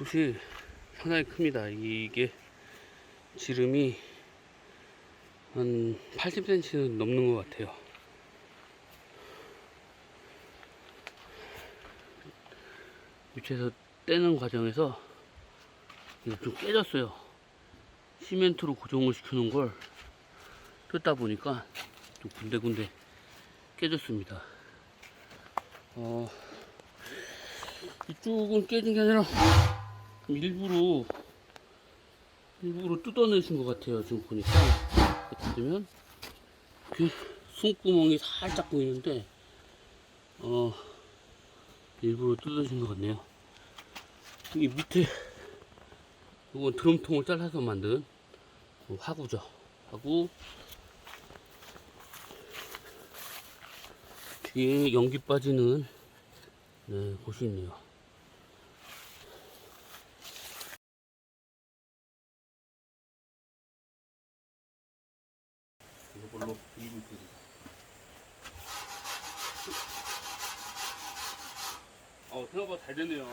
붓이 상당히 큽니다. 이게 지름이 한 80cm는 넘는 것 같아요. 밑에서 떼는 과정에서 좀 깨졌어요. 시멘트로 고정을 시켜놓은 걸 뜯다 보니까 좀 군데군데 깨졌습니다. 어, 이쪽은 깨진 게 아니라 일부러 일부러 뜯어내신 것 같아요. 지금 보니까 이렇게 되면 그 숨구멍이 살짝 보이는데 어 일부러 뜯어진 것 같네요. 이 밑에 이건 드럼통을 잘라서 만든 화구죠. 화구 뒤에 연기 빠지는 네, 곳이 있네요. 이걸로 이불 뜯기. 어, 생각보다 잘 됐네요.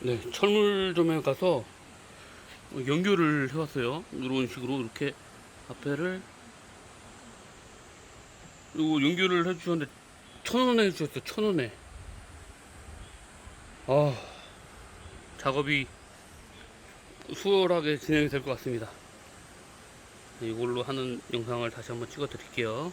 네, 철물점에 가서 연결을 해왔어요. 이런 식으로 이렇게 앞에를 그리고 연결을 해주셨는데 천 원에 해주셨어요. 천 원에. 아 작업이 수월하게 진행이 될 것 같습니다. 네, 이걸로 하는 영상을 다시 한번 찍어 드릴게요.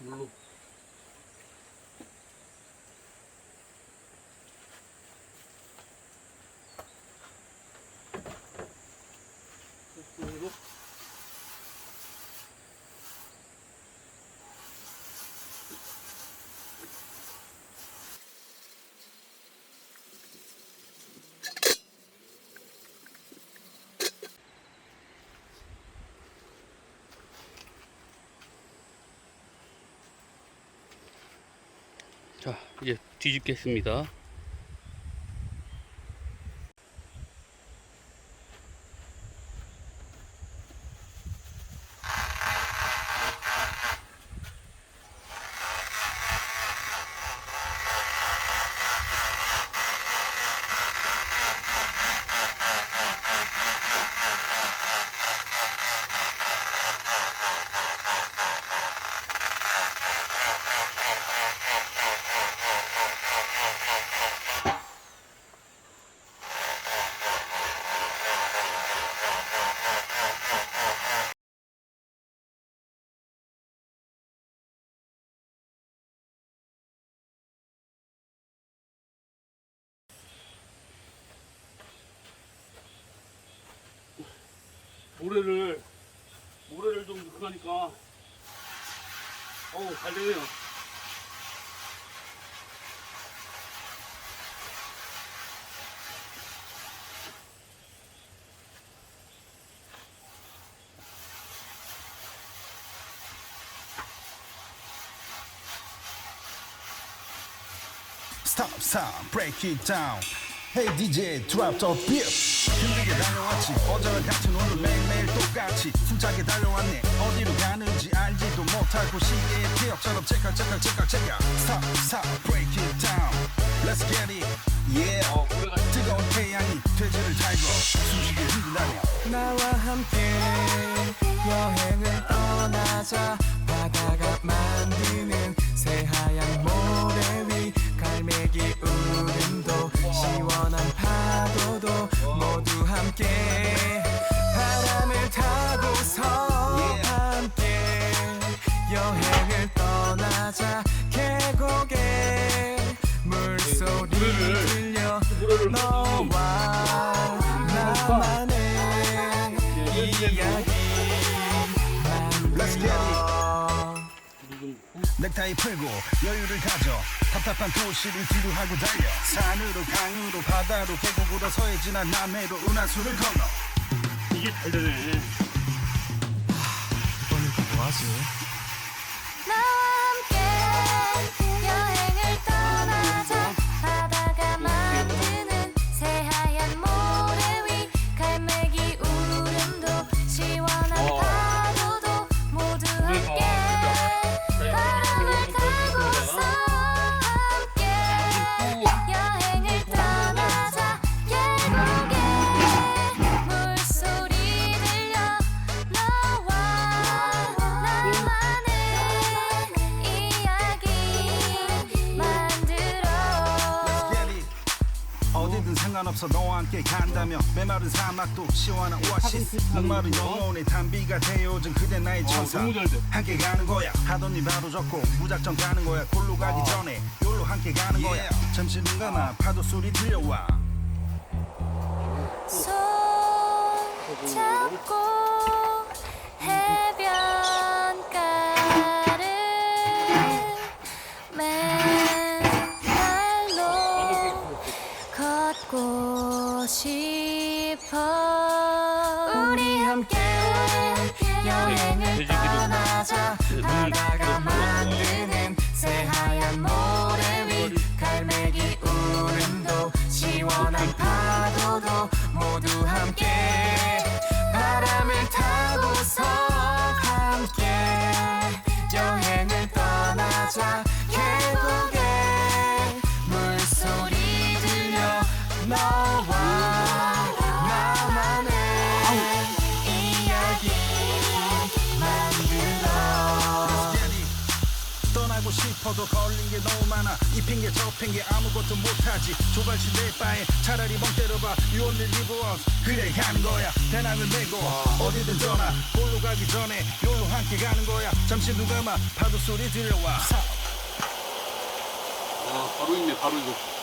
물 자 이제 뒤집겠습니다 모래를 모래를 좀 넣고 가니까 어우 잘 되네요 Stop, stop, break it down. Hey DJ drop the beat. 힘들게 달려왔지. 어제와 같은 오늘 매일매일 똑같이. 숨차게 달려왔네. 어디로 가는지 알지도 못하고 시계의 기억처럼 체크 체크 체크 체크 stop stop break it down. Let's get it. Yeah. 뜨거운 태양이 돼지를 달고 숨쉬게 흔들다녀 나와 함께 여행을 떠나자. 바다가 만드는 새하얀 모래 위 갈매기 함께 바람을 타고서 함께 여행을 떠나자 넥타이 풀고 여유를 가져 답답한 도시를 뒤로 하고 달려 산으로 강으로 바다로 계곡으로 서해 지나 남해로 은하수를 건너 이게 잘 되네. 오늘 뭐하지? 상관없어 너와 함께 간다며 메마른 사막도 시원한 오아시스. 목마른 영혼의 단비가 되어준 그대 나의 천사. 잘 돼. 함께 가는 거야. 하던 일 바로 적고 무작정 가는 거야. 골로 가기 전에 요로 함께 가는 거야. 잠시 눈 감아. 파도 소리 들려와. 손 잡고 해변 싶어. 우리 함께 여행을 떠나자. 바다가 만드는 새하얀 모래 위. 갈매기 울음도 시원한 파도도 모두 함께 싶어도 걸린 게 너무 많아. 이 핑계 저 핑계 아무것도 못하지. 조발치 내 바에 차라리 멍 때려봐. You only live once 그래 가는 거야. 배낭을 메고 어디든 떠나. 골로 가기 전에 요로 함께 가는 거야. 잠시 눈 감아 파도 소리 들려와. 아, 바로 있네, 바로 이거.